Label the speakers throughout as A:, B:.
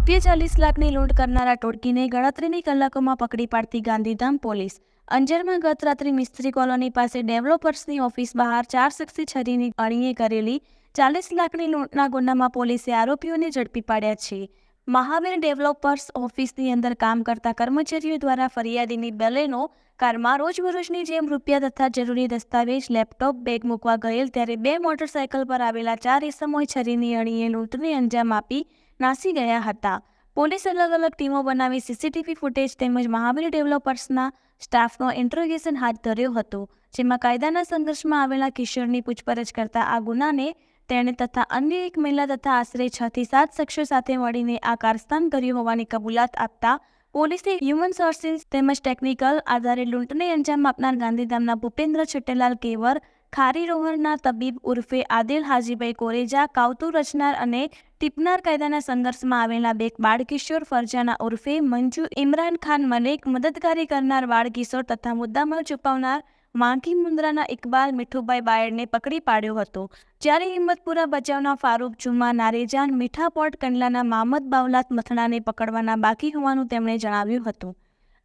A: રૂપિયા ચાલીસ લાખની લૂંટ કરનારા ટોળકીને ગણતરીની કલાકોમાં પકડી પાડતી ગાંધીધામ પોલીસ. અંજારમાં ગત રાત્રે મિસ્ત્રી કોલોની પાસે ડેવલપર્સની ઓફિસ બહાર ચાર શખ્સી છરીની અણીએ કરેલી ચાલીસ લાખની લૂંટના ગુનામાં પોલીસે આરોપીઓને ઝડપી પાડ્યા છે. મહાવીર ડેવલપર્સ ઓફિસની અંદર કામ કરતા કર્મચારીઓ દ્વારા ફરિયાદીની બેલેનો કારમાં રોજબરોજની જેમ રૂપિયા તથા જરૂરી દસ્તાવેજ, લેપટોપ, બેગ મૂકવા ગયેલ ત્યારે બે મોટરસાયકલ પર આવેલા ચાર ઇસમોએ છરીની અણીએ લૂંટને અંજામ આપી નાસી ગયા હતા. પોલીસ અલગ અલગ ટીમો બનાવી સીસીટીવી ફૂટેજ તેમજ મહાવીર ડેવલપર્સના સ્ટાફનો ઇન્ટ્રોગેશન હાથ ધર્યો હતો, જેમાં કાયદાના સંઘર્ષમાં આવેલા કિશોરની પૂછપરછ કરતા આ ગુનાને તેણે તથા અન્ય એક મહિલા તથા આશરે છ થી સાત શખ્સો સાથે મળીને આ કારસ્તાન કર્યું હોવાની કબૂલાત આપતા પોલીસે હ્યુમન સોર્સિસ તેમજ ટેકનિકલ આધારે લૂંટને અંજામ આપનાર ગાંધીધામના ભૂપેન્દ્ર છટેલાલ કેવર ખારી રોહરના તબીબ ઉર્ફે આદિલ હાજીભાઈ કોરેજા કાવતુ રચનાર અને ટીપનાર કાયદાના સંઘર્ષમાં આવેલા બે બાળકિશોર ફરજાના ઉર્ફે મંજુ ઇમરાન ખાન મલેક મદદગારી કરનાર બાળકિશોર તથા મુદ્દામાં છુપાવનાર માંકી મુન્દ્રાના ઇકબાલ મીઠુભાઈ બાયડને પકડી પાડ્યો હતો. જ્યારે હિંમતપુરા બચાવના ફારૂક જુમા નારેજાન મીઠાપોટ કંડલાના મામદ બાવલાત મથણાને પકડવાના બાકી હોવાનું તેમણે જણાવ્યું હતું.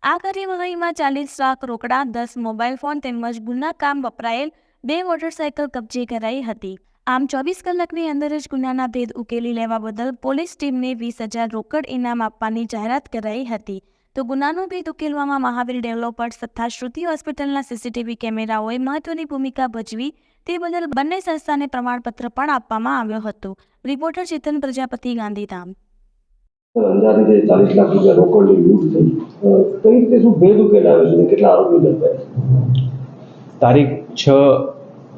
A: આ કાર્યવાહીમાં ચાલીસ લાખ રોકડા, દસ મોબાઈલ ફોન તેમજ ગુના કામ વપરાયેલ બે મોટરસાયકલ કબજે કરાઈ હતી. આમ ચોવીસ કલાકની અંદર જ ગુનાના ભેદ ઉકેલી લેવા બદલ પોલીસ ટીમને વીસ હજાર રોકડ ઇનામ આપવાની જાહેરાત કરાઈ હતી. તો ગુનાનો ભેદ ઉકેલવામાં મહાવીર ડેવલપર તથા શ્રુતિ હોસ્પિટલના સીસીટીવી કેમેરાઓએ મહત્વની ભૂમિકા ભજવી તે બદલ બંને સંસ્થાને પ્રમાણપત્ર પણ આપવામાં આવ્યો હતો. રિપોર્ટર ચેતન પ્રજાપતિ ગાંધીધામ.
B: અંદાજે જે ચાલીસ લાખ રૂપિયા રોકડની લૂંટ થઈ કઈ રીતે શું ભેદ ઉકેલાવે છે કેટલા આરોપીઓ ઝડપાયા
C: તારીખ છ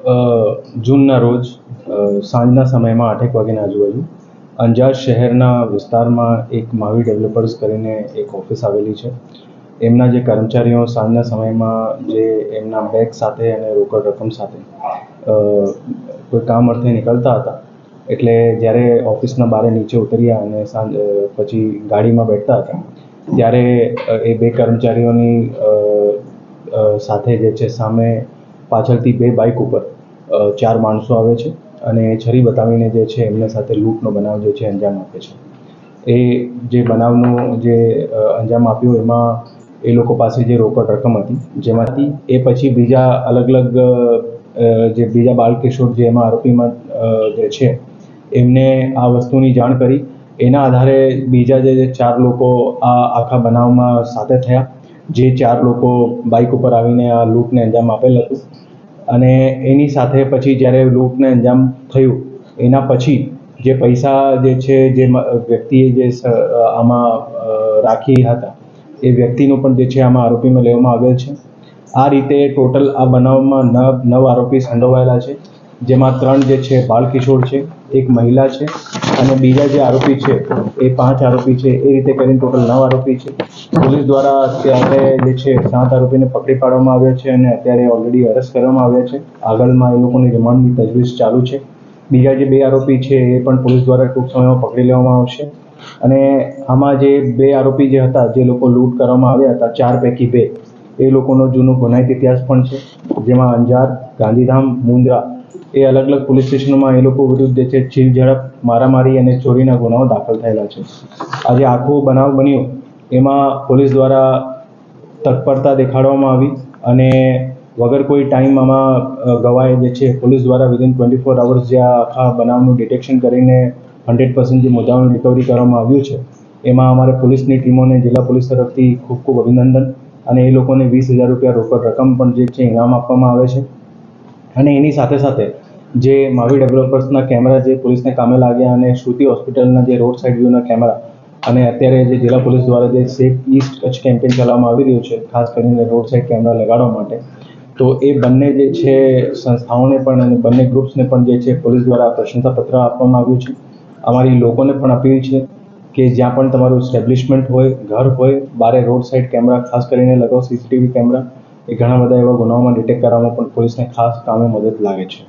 C: જૂનના રોજ સાંજના સમયમાં આઠેક વાગ્યાના આજુબાજુ, અંજાર શહેરના વિસ્તારમાં એક માવી ડેવલપર્સ કરીને એક ઓફિસ આવેલી છે. એમના જે કર્મચારીઓ સાંજના સમયમાં જે એમના બેગ સાથે અને રોકડ રકમ સાથે કોઈ કામ અર્થે નીકળતા હતા, એટલે જ્યારે ઓફિસના બારે નીચે ઉતર્યા અને સાંજ પછી ગાડીમાં બેઠતા હતા, ત્યારે એ બે કર્મચારીઓની સાથે જે છે સામે પાછળથી બે બાઇક ઉપર ચાર માણસો આવે છે અને છરી બતાવીને જે છે એમને સાથે લૂંટનો બનાવ જે છે અંજામ આપે છે. એ જે બનાવનો જે અંજામ આપ્યો એમાં એ લોકો પાસે જે રોકડ રકમ હતી, જેમાંથી એ પછી બીજા અલગ અલગ જે બીજા બાળકિશોર જે એમાં આરોપીમાં જે છે એમને આ વસ્તુની જાણ કરી. એના આધારે બીજા જે ચાર લોકો આ આખા બનાવમાં સાથે થયા. જે ચાર લોકો બાઇક ઉપર આવીને આ લૂંટને અંજામ આપેલ હતું. અને એની સાથે પછી જ્યારે લૂંટને અંજામ થયું, એના પછી જે પૈસા જે છે, જે વ્યક્તિએ જે આમાં રાખી હતા, એ વ્યક્તિનું પણ જે છે, આમાં આરોપીમાં લેવામાં આવેલ છે. આ રીતે ટોટલ આ બનાવમાં નવ નવ આરોપી સંડોવાયેલા છે. જેમાં ત્રણ જે છે બાળકિશોર છે, એક મહિલા છે અને બીજા જે આરોપી છે, એ પાંચ આરોપી છે. એ રીતે કરીને ટોટલ નવ આરોપી છે. પોલીસ દ્વારા અત્યારે જે છે, સાત આરોપીને પકડી પાડવામાં આવ્યા છે અને અત્યારે ઓલરેડી અરેસ્ટ કરવામાં આવ્યા છે. આગળમાં એ લોકોની રિમાન્ડની તજવીજ ચાલુ છે. બીજા જે બે આરોપી છે, એ પણ પોલીસ દ્વારા ટૂંક સમયમાં પકડી લેવામાં આવશે. અને આમાં જે બે આરોપી જે હતા, જે લોકો લૂંટ કરવામાં આવ્યા હતા, ચાર પૈકી બે, એ લોકોનો જૂનો ગુનાહિત ઇતિહાસ પણ છે. જેમાં અંજાર, ગાંધીધામ મુન્દ્રા એ અલગ અલગ પોલીસ સ્ટેશનોમાં એ લોકો વિરુદ્ધ જે છે છીલ ઝડપ, મારામારી અને ચોરીના ગુનાઓ દાખલ થયેલા છે. આજે આખો બનાવ બન્યો. એમાં પોલીસ દ્વારા તત્પરતા દેખાડવામાં આવી અને વગર કોઈ ટાઈમ આમાં ગવાય જે છે પોલીસ દ્વારા વિધિન ટ્વેન્ટી ફોર અવર્સ જે આખા બનાવનું ડિટેક્શન કરીને હંડ્રેડ પર્સન્ટ જે મુદ્દાઓનું રિકવરી કરવામાં આવ્યું છે. એમાં અમારે પોલીસની ટીમોને જિલ્લા પોલીસ તરફથી ખૂબ ખૂબ અભિનંદન અને એ લોકોને વીસ હજાર રૂપિયા રોકડ રકમ પણ જે છે ઇનામ આપવામાં આવે છે. અને એની સાથે સાથે જે માવી ડેવલપર્સના કેમેરા જે પોલીસને કામે લાગ્યા અને શ્રુતિ હોસ્પિટલના જે રોડ સાઇડ વ્યૂના કેમેરા અને અત્યારે જે જિલ્લા પોલીસ દ્વારા જે સેફ ઇસ્ટ કચ્છ કેમ્પેન ચલાવવામાં આવી રહ્યું છે, ખાસ કરીને રોડ સાઇડ કેમેરા લગાડવા માટે, તો એ બંને જે છે સંસ્થાઓને પણ અને બંને ગ્રુપ્સને પણ જે છે પોલીસ દ્વારા પ્રશંસાપત્ર આપવામાં આવ્યું છે. અમારી લોકોને પણ અપીલ છે કે જ્યાં પણ તમારું એસ્ટેબ્લિશમેન્ટ હોય, ઘર હોય, બારે રોડ સાઇડ કેમેરા ખાસ કરીને લગાવો સીસીટીવી કેમેરા એ ઘણા બધા એવા ગુનાઓમાં ડિટેક્ટ કરવામાં પણ પોલીસને ખાસ કામે મદદ લાગે છે.